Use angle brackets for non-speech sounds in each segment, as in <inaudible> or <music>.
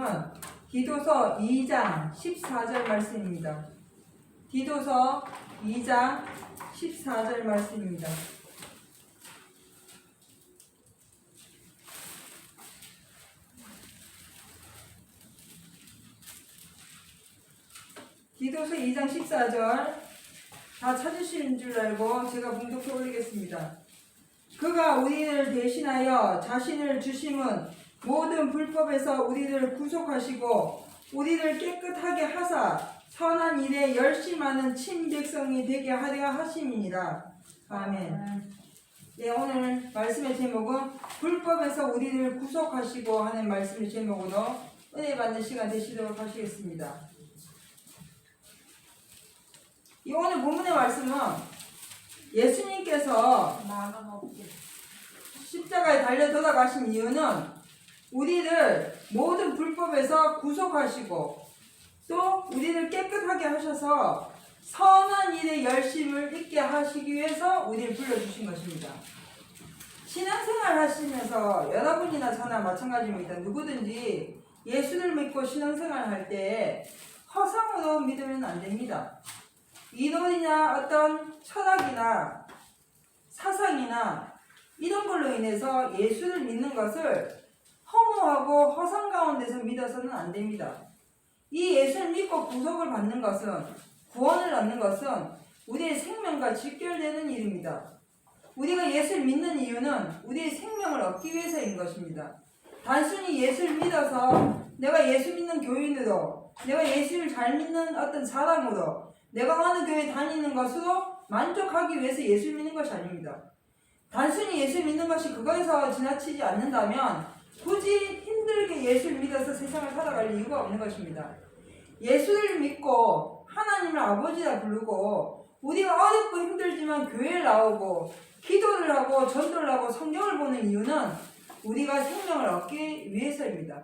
말씀은 디도서 2장 14절 말씀입니다. 디도서 2장 14절 말씀입니다. 디도서 2장 14절 다 찾으시는 줄 알고 제가 봉독해 올리겠습니다. 그가 우리를 대신하여 자신을 주심은 모든 불법에서 우리를 구속하시고 우리를 깨끗하게 하사 선한 일에 열심하는 친백성이 되게 하려 하심이니라. 아멘. 네, 오늘 말씀의 제목은 불법에서 우리를 구속하시고 하는 말씀의 제목으로 은혜 받는 시간 되시도록 하시겠습니다. 이 오늘 본문의 말씀은 예수님께서 십자가에 달려 돌아가신 이유는 우리를 모든 불법에서 구속하시고 또 우리를 깨끗하게 하셔서 선한 일에 열심을 있게 하시기 위해서 우리를 불러주신 것입니다. 신앙생활 하시면서 여러분이나 저나 마찬가지입니다. 누구든지 예수를 믿고 신앙생활 할 때 허상으로 믿으면 안 됩니다. 이론이나 어떤 철학이나 사상이나 이런 걸로 인해서 예수를 믿는 것을 허무하고 허상 가운데서 믿어서는 안 됩니다. 이 예수를 믿고 구속을 받는 것은 구원을 얻는 것은 우리의 생명과 직결되는 일입니다. 우리가 예수를 믿는 이유는 우리의 생명을 얻기 위해서인 것입니다. 단순히 예수를 믿어서 내가 예수 믿는 교인으로 내가 예수를 잘 믿는 어떤 사람으로 내가 어느 교회 다니는 것으로 만족하기 위해서 예수 믿는 것이 아닙니다. 단순히 예수 믿는 것이 그거에서 지나치지 않는다면 굳이 힘들게 예수를 믿어서 세상을 살아갈 이유가 없는 것입니다. 예수를 믿고 하나님을 아버지라 부르고 우리가 어렵고 힘들지만 교회에 나오고 기도를 하고 전도를 하고 성경을 보는 이유는 우리가 생명을 얻기 위해서입니다.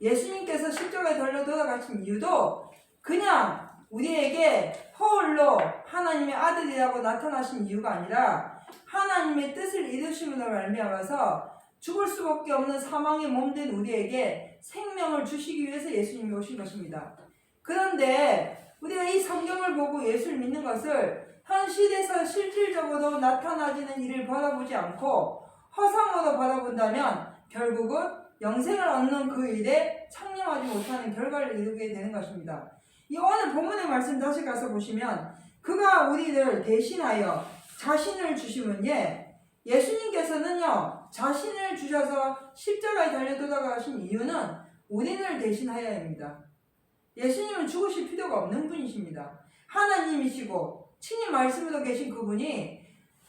예수님께서 십자가에 달려 돌아가신 이유도 그냥 우리에게 허울로 하나님의 아들이라고 나타나신 이유가 아니라 하나님의 뜻을 이루심으로 말미암아서 죽을 수밖에 없는 사망의 몸된 우리에게 생명을 주시기 위해서 예수님이 오신 것입니다. 그런데 우리가 이 성경을 보고 예수를 믿는 것을 현실에서 실질적으로 나타나지는 일을 바라보지 않고 허상으로 바라본다면 결국은 영생을 얻는 그 일에 창념하지 못하는 결과를 이루게 되는 것입니다. 이 오늘 본문의 말씀 다시 가서 보시면 그가 우리를 대신하여 자신을 주시면 예, 예수님께서는요 자신을 주셔서 십자가에 달려 돌아가 신 이유는 우리를 대신하여야 합니다. 예수님은 죽으실 필요가 없는 분이십니다. 하나님이시고 친히 말씀으로 계신 그분이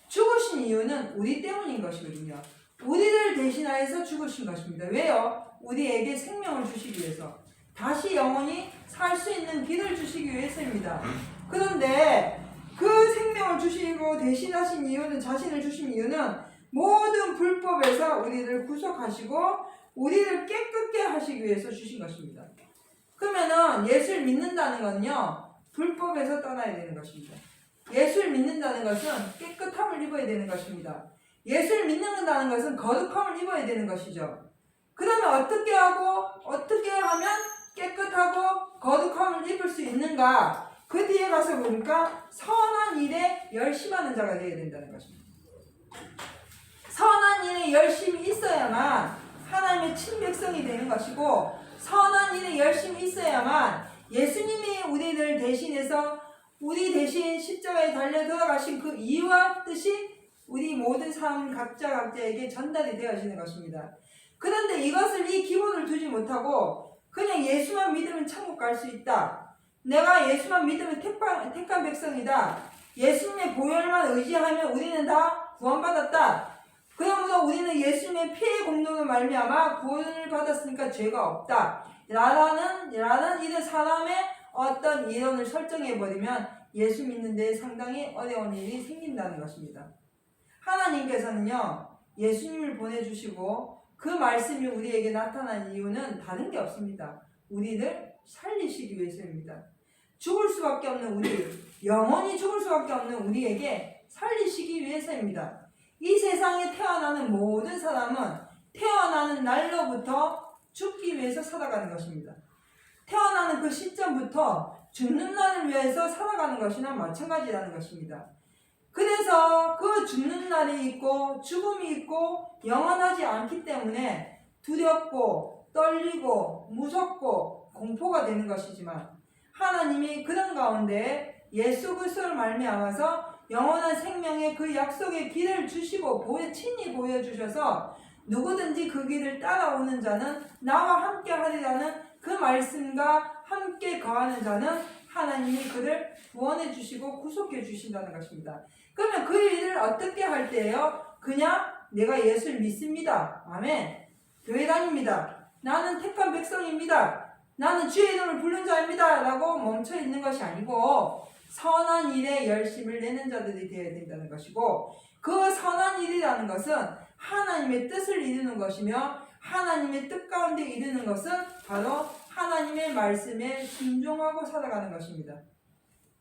죽으신 이유는 우리 때문인 것이거든요. 우리를 대신하여서 죽으신 것입니다. 왜요? 우리에게 생명을 주시기 위해서. 다시 영원히 살 수 있는 길을 주시기 위해서입니다. 그런데 그 생명을 주시고 대신하신 이유는 자신을 주신 이유는 모든 불법에서 우리를 구속하시고 우리를 깨끗게 하시기 위해서 주신 것입니다. 그러면은 예수를 믿는다는 건요 불법에서 떠나야 되는 것입니다. 예수를 믿는다는 것은 깨끗함을 입어야 되는 것입니다. 예수를 믿는다는 것은 거룩함을 입어야 되는 것이죠. 그러면 어떻게 하고 어떻게 하면 깨끗하고 거룩함을 입을 수 있는가? 그 뒤에 가서 보니까 선한 일에 열심하는 자가 되어야 된다는 것입니다. 선한 일에 열심히 있어야만 하나님의 친백성이 되는 것이고 선한 일에 열심히 있어야만 예수님이 우리를 대신해서 우리 대신 십자가에 달려 돌아가신 그 이유와 뜻이 우리 모든 사람 각자 각자에게 전달이 되어지는 것입니다. 그런데 이것을 이 기본을 두지 못하고 그냥 예수만 믿으면 천국 갈 수 있다. 내가 예수만 믿으면 택한, 택한 백성이다. 예수님의 보혈만 의지하면 우리는 다 구원받았다. 그러므로 우리는 예수님의 피의 공로로 말미암아 구원을 받았으니까 죄가 없다. 라는 라는 이런 사람의 어떤 이론을 설정해 버리면 예수 믿는 데 상당히 어려운 일이 생긴다는 것입니다. 하나님께서는요 예수님을 보내주시고 그 말씀이 우리에게 나타난 이유는 다른 게 없습니다. 우리를 살리시기 위해서입니다. 죽을 수밖에 없는 우리, 영원히 죽을 수밖에 없는 우리에게 살리시기 위해서입니다. 이 세상에 태어나는 모든 사람은 태어나는 날로부터 죽기 위해서 살아가는 것입니다. 태어나는 그 시점부터 죽는 날을 위해서 살아가는 것이나 마찬가지라는 것입니다. 그래서 그 죽는 날이 있고 죽음이 있고 영원하지 않기 때문에 두렵고 떨리고 무섭고 공포가 되는 것이지만 하나님이 그런 가운데 예수 그리스도를 말미암아서 영원한 생명의 그 약속의 길을 주시고 보여 친히 보여 주셔서 누구든지 그 길을 따라오는 자는 나와 함께 하리라는 그 말씀과 함께 거하는 자는 하나님이 그를 구원해 주시고 구속해 주신다는 것입니다. 그러면 그 일을 어떻게 할 때예요? 그냥 내가 예수를 믿습니다. 아멘. 교회 다닙니다. 나는 택한 백성입니다. 나는 주의 이름을 부른 자입니다. 라고 멈춰 있는 것이 아니고 선한 일에 열심을 내는 자들이 되어야 된다는 것이고 그 선한 일이라는 것은 하나님의 뜻을 이루는 것이며 하나님의 뜻 가운데 이루는 것은 바로 하나님의 말씀에 순종하고 살아가는 것입니다.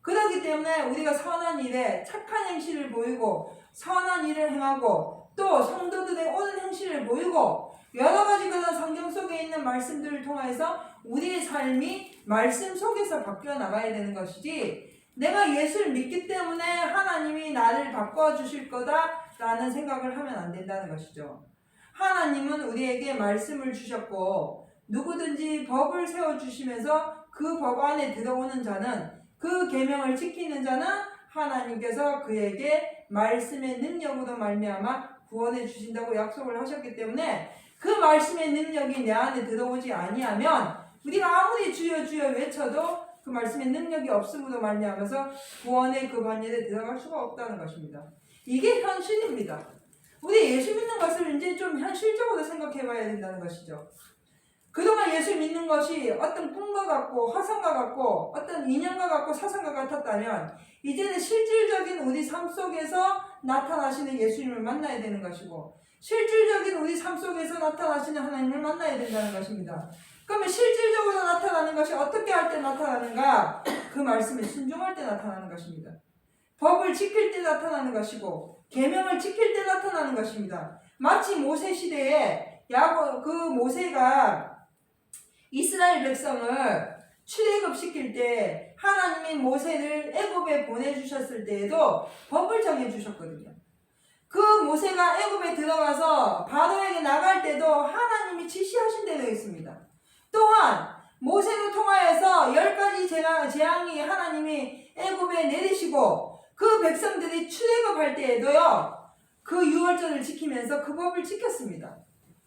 그렇기 때문에 우리가 선한 일에 착한 행실을 보이고 선한 일을 행하고 또 성도들의 옳은 행실을 보이고 여러 가지 그런 성경 속에 있는 말씀들을 통해서 우리의 삶이 말씀 속에서 바뀌어 나가야 되는 것이지 내가 예수를 믿기 때문에 하나님이 나를 바꿔 주실 거다라는 생각을 하면 안 된다는 것이죠. 하나님은 우리에게 말씀을 주셨고 누구든지 법을 세워 주시면서 그 법 안에 들어오는 자는 그 계명을 지키는 자는 하나님께서 그에게 말씀의 능력으로 말미암아 구원해 주신다고 약속을 하셨기 때문에 그 말씀의 능력이 내 안에 들어오지 아니하면 우리가 아무리 주여 주여 외쳐도 그 말씀의 능력이 없음으로 말미암아서 구원의 그 반열에 들어갈 수가 없다는 것입니다. 이게 현실입니다. 우리 예수 믿는 것을 이제 좀 현실적으로 생각해 봐야 된다는 것이죠. 그동안 예수 믿는 것이 어떤 꿈과 같고 화성과 같고 어떤 인연과 같고 사상과 같았다면 이제는 실질적인 우리 삶 속에서 나타나시는 예수님을 만나야 되는 것이고 실질적인 우리 삶 속에서 나타나시는 하나님을 만나야 된다는 것입니다. 그러면 실질적으로 나타나는 것이 어떻게 할 때 나타나는가? 그 말씀에 순종할 때 나타나는 것입니다. 법을 지킬 때 나타나는 것이고 계명을 지킬 때 나타나는 것입니다. 마치 모세 시대에 야고 그 모세가 이스라엘 백성을 출애굽 시킬 때 하나님이 모세를 애굽에 보내 주셨을 때에도 법을 정해 주셨거든요. 그 모세가 애굽에 들어가서 바로에게 나갈 때도 하나님이 지시하신 대로 했습니다. 또한 모세를 통하여서 열 가지 재앙, 재앙이 하나님이 애굽에 내리시고 그 백성들이 출애굽할 때에도요 그 유월절을 지키면서 그 법을 지켰습니다.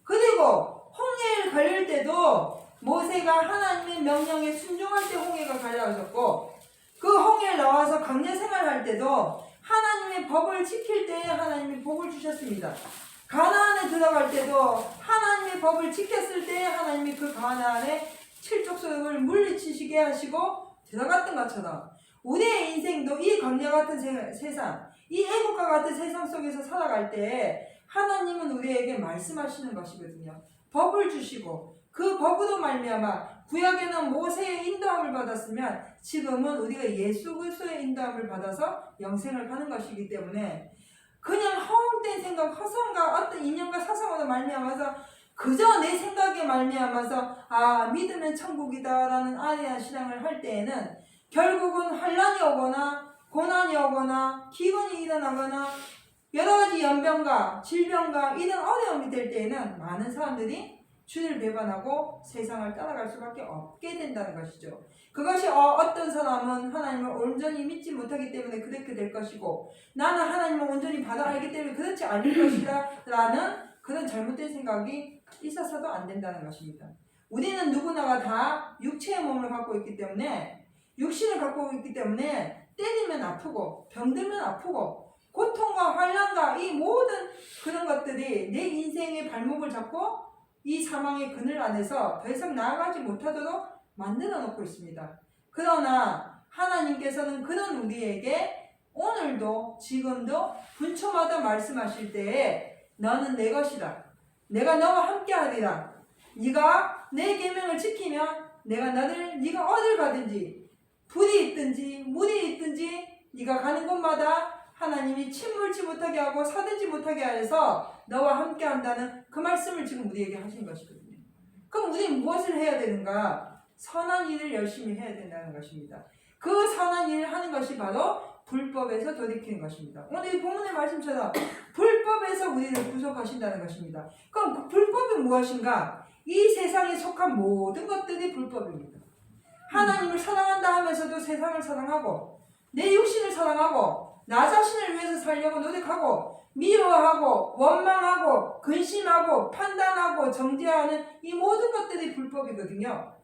그리고 홍해를 걸릴 때도 모세가 하나님의 명령에 순종할 때 홍해가 갈라졌고 그 홍해를 나와서 강제 생활할 때도 하나님의 법을 지킬 때에 하나님이 복을 주셨습니다. 가나안에 들어갈 때도 하나님의 법을 지켰을 때 하나님이 그 가나안의 칠족속을 물리치시게 하시고 들어갔던 것처럼 우리의 인생도 이 광야 같은 세- 세상, 이 애국과 같은 세상 속에서 살아갈 때 하나님은 우리에게 말씀하시는 것이거든요. 법을 주시고 그 법으로 말미암아 구약에는 모세의 인도함을 받았으면 지금은 우리가 예수 그리스도의 인도함을 받아서 영생을 하는 것이기 때문에 그냥 허황된 생각, 허상과 어떤 인연과 사상으로 말미암아서 그저 내 생각에 말미암아서 아 믿으면 천국이다라는 아리한 신앙을 할 때에는 결국은 환란이 오거나 고난이 오거나 기근이 일어나거나 여러 가지 연병과 질병과 이런 어려움이 될 때에는 많은 사람들이 주를 배반하고 세상을 따라갈 수밖에 없게 된다는 것이죠. 그것이 어, 어떤 사람은 하나님을 온전히 믿지 못하기 때문에 그렇게 될 것이고 나는 하나님을 온전히 받아 알기 때문에 그렇지 않을 <clears throat> 것이다 라는 그런 잘못된 생각이 있어서도 안 된다는 것입니다. 우리는 누구나가 다 육체의 몸을 갖고 있기 때문에 육신을 갖고 있기 때문에 때리면 아프고 병들면 아프고 고통과 환란과 이 모든 그런 것들이 내 인생의 발목을 잡고 이 사망의 그늘 안에서 더 이상 나아가지 못하도록 만들어 놓고 있습니다. 그러나 하나님께서는 그런 우리에게 오늘도 지금도 분초마다 말씀하실 때에 너는 내 것이다. 내가 너와 함께 하리라. 네가 내 계명을 지키면 내가 너를 네가 어딜 가든지 불이 있든지 물이 있든지 네가 가는 곳마다 하나님이 침물지 못하게 하고 사든지 못하게 하여서 너와 함께 한다는 그 말씀을 지금 우리에게 하신 것이거든요. 그럼 우리는 무엇을 해야 되는가? 선한 일을 열심히 해야 된다는 것입니다. 그 선한 일을 하는 것이 바로 불법에서 돌이키는 것입니다. 오늘 이 본문의 말씀처럼 불법에서 우리를 구속하신다는 것입니다. 그럼 그 불법이 무엇인가? 이 세상에 속한 모든 것들이 불법입니다. 하나님을 사랑한다 하면서도 세상을 사랑하고 내 육신을 사랑하고 나 자신을 위해서 살려고 노력하고 미워하고 원망하고 근심하고 판단하고 정죄하는 이 모든 것들이 불법이거든요.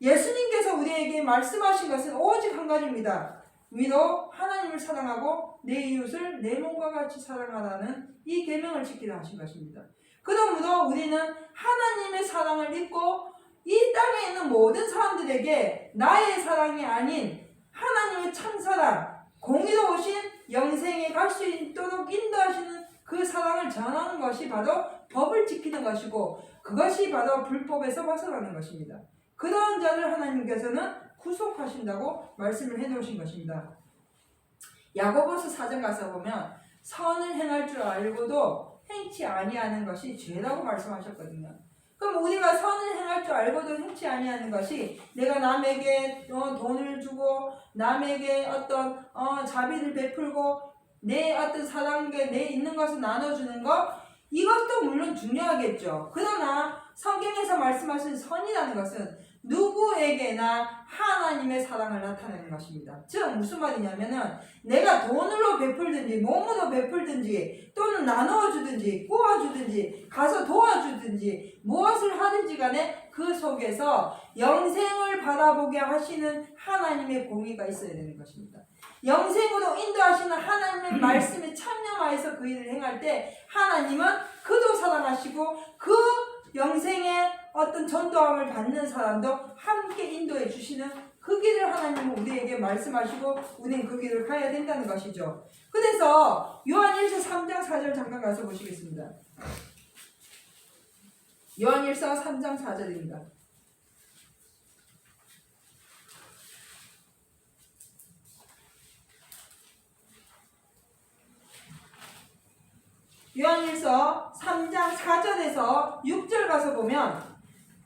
예수님께서 우리에게 말씀하신 것은 오직 한 가지입니다. 위로 하나님을 사랑하고 내 이웃을 내 몸과 같이 사랑하라는 이 계명을 지키라 하신 것입니다. 그러므로 우리는 하나님의 사랑을 믿고 이 땅에 있는 모든 사람들에게 나의 사랑이 아닌 하나님의 참사랑, 공의로우신 영생에 갈 수 있도록 인도하시는 그 사랑을 전하는 것이 바로 법을 지키는 것이고 그것이 바로 불법에서 벗어나는 것입니다. 그러한 자를 하나님께서는 구속하신다고 말씀을 해놓으신 것입니다. 야고보서 4장 가서 보면 선을 행할 줄 알고도 행치 아니하는 것이 죄라고 말씀하셨거든요. 그럼 우리가 선을 행할 줄 알고도 행치 아니하는 것이 내가 남에게 어, 돈을 주고 남에게 어떤 어, 자비를 베풀고 내 어떤 사랑에 내 있는 것을 나눠주는 것 이것도 물론 중요하겠죠. 그러나 성경에서 말씀하신 선이라는 것은 누구에게나 하나님의 사랑을 나타내는 것입니다. 즉 무슨 말이냐면은 내가 돈으로 베풀든지 몸으로 베풀든지 또는 나누어 주든지 꾸어 주든지 가서 도와주든지 무엇을 하든지 간에 그 속에서 영생을 바라보게 하시는 하나님의 공의가 있어야 되는 것입니다. 영생으로 인도하시는 하나님의 <clears throat> 말씀에 참여하여서 그 일을 행할 때 하나님은 그도 사랑하시고 그 영생의 어떤 전도함을 받는 사람도 함께 인도해 주시는 그 길을 하나님은 우리에게 말씀하시고 우리는 그 길을 가야 된다는 것이죠. 그래서 요한 1서 3장 4절 잠깐 가서 보시겠습니다. 요한 1서 3장 4절입니다. 요한일서 3장 4절에서 6절 가서 보면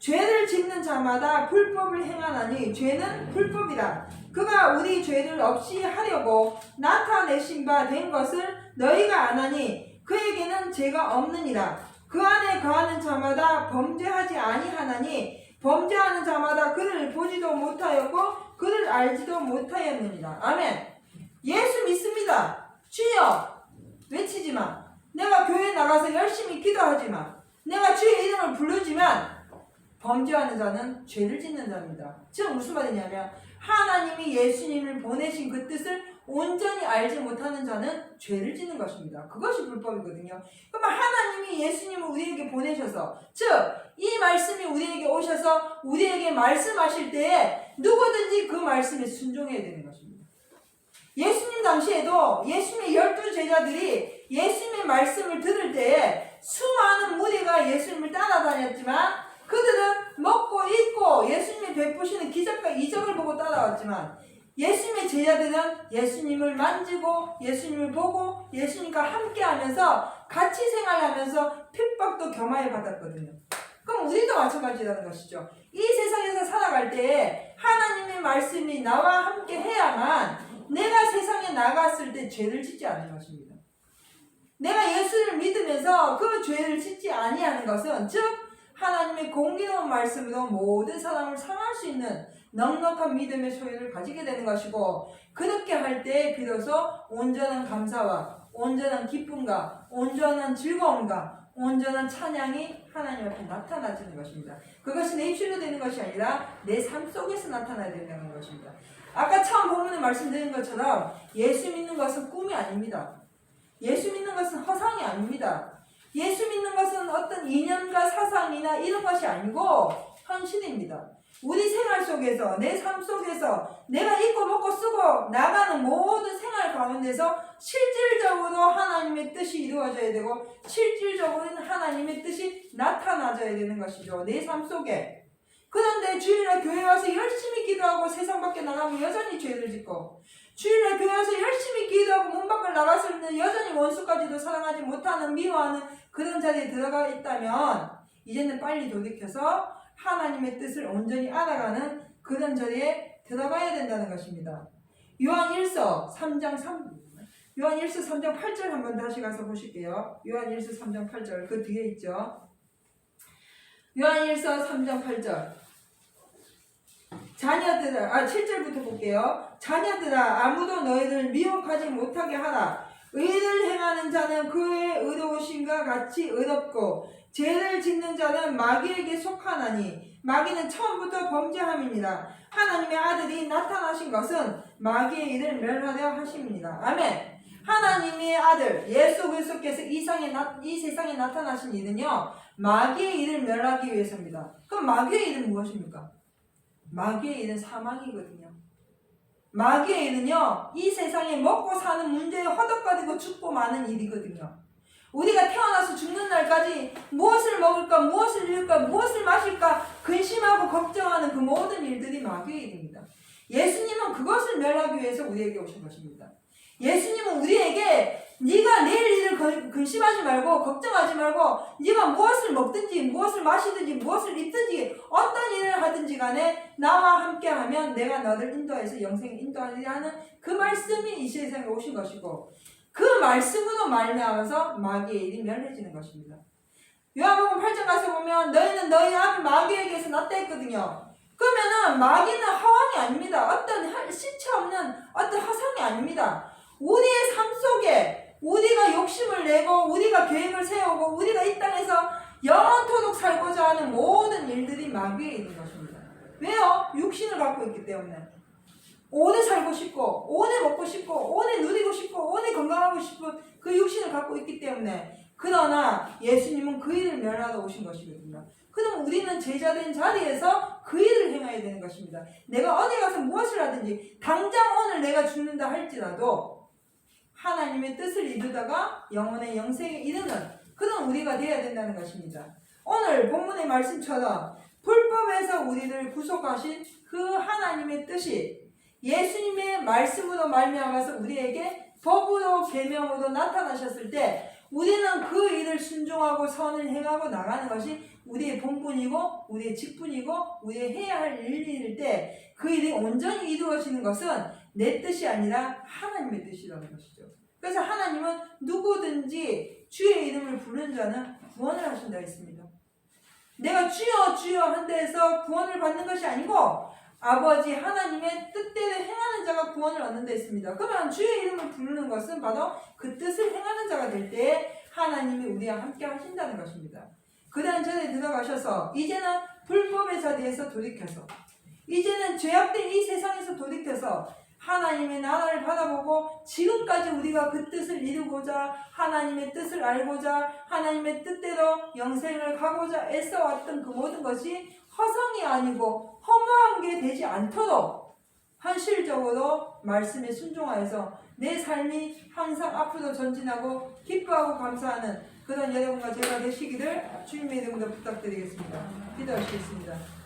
죄를 짓는 자마다 불법을 행하나니 죄는 불법이다. 그가 우리 죄를 없이 하려고 나타내신 바 된 것을 너희가 아나니 그에게는 죄가 없느니라. 그 안에 거하는 자마다 범죄하지 아니하나니 범죄하는 자마다 그를 보지도 못하였고 그를 알지도 못하였느니라. 아멘. 예수 믿습니다. 주여 외치지만 내가 교회 나가서 열심히 기도하지만 내가 주의 이름을 부르지만 범죄하는 자는 죄를 짓는 자입니다. 즉 무슨 말이냐면 하나님이 예수님을 보내신 그 뜻을 온전히 알지 못하는 자는 죄를 짓는 것입니다. 그것이 불법이거든요. 그러면 하나님이 예수님을 우리에게 보내셔서 즉 이 말씀이 우리에게 오셔서 우리에게 말씀하실 때에 누구든지 그 말씀에 순종해야 되는 것입니다. 예수님 당시에도 예수님의 열두 제자들이 예수님의 말씀을 들을 때에 수많은 무리가 예수님을 따라다녔지만 그들은 먹고 입고 예수님이 베푸시는 기적과 이적을 보고 따라왔지만 예수님의 제자들은 예수님을 만지고 예수님을 보고 예수님과 함께 하면서 같이 생활하면서 핍박도 겸하여 받았거든요. 그럼 우리도 마찬가지라는 것이죠. 이 세상에서 살아갈 때 하나님의 말씀이 나와 함께 해야만 내가 세상에 나갔을 때 죄를 짓지 않는 것입니다. 내가 예수를 믿으면서 그 죄를 짓지 아니하는 것은 즉 하나님의 공기로운 말씀으로 모든 사람을 상할 수 있는 넉넉한 믿음의 소유를 가지게 되는 것이고 그렇게 할 때 비로소 온전한 감사와 온전한 기쁨과 온전한 즐거움과 온전한 찬양이 하나님 앞에 나타나지는 것입니다. 그것이 내 입술로 되는 것이 아니라 내 삶 속에서 나타나야 된다는 것입니다. 아까 처음 본문에 말씀드린 것처럼 예수 믿는 것은 꿈이 아닙니다. 예수 믿는 것은 허상이 아닙니다. 예수 믿는 것은 어떤 이념과 사상이나 이런 것이 아니고 현실입니다. 우리 생활 속에서 내 삶 속에서 내가 입고 먹고 쓰고 나가는 모든 생활 가운데서 실질적으로 하나님의 뜻이 이루어져야 되고 실질적으로는 하나님의 뜻이 나타나져야 되는 것이죠. 내 삶 속에. 그런데 주일날 교회 와서 열심히 기도하고 세상 밖에 나가면 여전히 죄를 짓고 주일날 교회 와서 열심히 기도하고 문 밖을 때 여전히 원수까지도 사랑하지 못하는 미워하는 그런 자리에 들어가 있다면 이제는 빨리 돌이켜서 하나님의 뜻을 온전히 알아가는 그런 절에 들어가야 된다는 것입니다. 요한 1서 3장 3 요한 1서 3장 8절 한번 다시 가서 보실게요. 요한 1서 3장 8절 그 뒤에 있죠. 요한 1서 3장 8절 자녀들아 아 7절부터 볼게요. 자녀들아 아무도 너희를 미혹하지 못하게 하라. 의를 행하는 자는 그의 의로우심과 같이 의롭고 죄를 짓는 자는 마귀에게 속하나니 마귀는 처음부터 범죄함입니다. 하나님의 아들이 나타나신 것은 마귀의 일을 멸하려 하심입니다. 아멘. 하나님의 아들 예수 그리스도께서 이, 나, 이 세상에 나타나신 일은요 마귀의 일을 멸하기 위해서입니다. 그럼 마귀의 일은 무엇입니까? 일은 사망이거든요. 마귀의 일은요 이 세상에 먹고 사는 문제에 허덕거리고 죽고 마는 일이거든요. 우리가 태어나서 죽는 날까지 무엇을 먹을까, 무엇을 입을까, 무엇을 마실까 근심하고 걱정하는 그 모든 일들이 마귀의 일입니다. 예수님은 그것을 멸하기 위해서 우리에게 오신 것입니다. 예수님은 우리에게 네가 내일 일을 건- 근심하지 말고 걱정하지 말고 네가 무엇을 먹든지 무엇을 마시든지 무엇을 입든지 어떤 일을 하든지 간에 나와 함께하면 내가 너를 인도해서 영생에 인도하리라는 그 말씀이 이 세상에 오신 것이고 그 말씀으로 말미암아서 마귀의 일이 멸해지는 것입니다. 요한복음 8장 가서 보면 너희는 너희 앞 마귀에게서 났다 했거든요. 그러면은 마귀는 허황이 아닙니다. 어떤 하- 실체 없는 어떤 허상이 아닙니다. 우리의 삶 속에 우리가 욕심을 내고 우리가 계획을 세우고 우리가 이 땅에서 영원토록 살고자 하는 모든 일들이 마귀에 있는 것입니다. 왜요? 육신을 갖고 있기 때문에. 오래 살고 싶고, 오래 먹고 싶고, 오래 누리고 싶고, 오래 건강하고 싶은 그 육신을 갖고 있기 때문에. 그러나 예수님은 그 일을 멸하러 오신 것이거든요. 그럼 우리는 제자된 자리에서 그 일을 행해야 되는 것입니다. 내가 어디 가서 무엇을 하든지, 당장 오늘 내가 죽는다 할지라도, 하나님의 뜻을 이루다가 영혼의 영생에 이르는 그런 우리가 되어야 된다는 것입니다. 오늘 본문의 말씀처럼 불법에서 우리를 구속하신 그 하나님의 뜻이 예수님의 말씀으로 말미암아서 우리에게 법으로 계명으로 나타나셨을 때 우리는 그 일을 순종하고 선을 행하고 나가는 것이 우리의 본분이고 우리의 직분이고 우리의 해야 할 일일 때 그 일이 온전히 이루어지는 것은 내 뜻이 아니라 하나님의 뜻이라는 것이죠. 그래서 하나님은 누구든지 주의 이름을 부르는 자는 구원을 하신다 했습니다. 내가 주여 주여 한다 해서 구원을 받는 것이 아니고 아버지 하나님의 뜻대로 행하는 자가 구원을 얻는다 했습니다. 그러면 주의 이름을 부르는 것은 바로 그 뜻을 행하는 자가 될 때에 하나님이 우리와 함께 하신다는 것입니다. 그 다음 전에 들어가셔서 이제는 불법의 자리에서 돌이켜서 이제는 죄악된 이 세상에서 돌이켜서 하나님의 나라를 바라보고 지금까지 우리가 그 뜻을 이루고자 하나님의 뜻을 알고자 하나님의 뜻대로 영생을 가고자 애써왔던 그 모든 것이 허상이 아니고 허무한 게 되지 않도록 현실적으로 말씀에 순종하여서 내 삶이 항상 앞으로 전진하고 기뻐하고 감사하는 그런 여러분과 제가 되시기를 주님의 이름으로 부탁드리겠습니다. 기도하시겠습니다.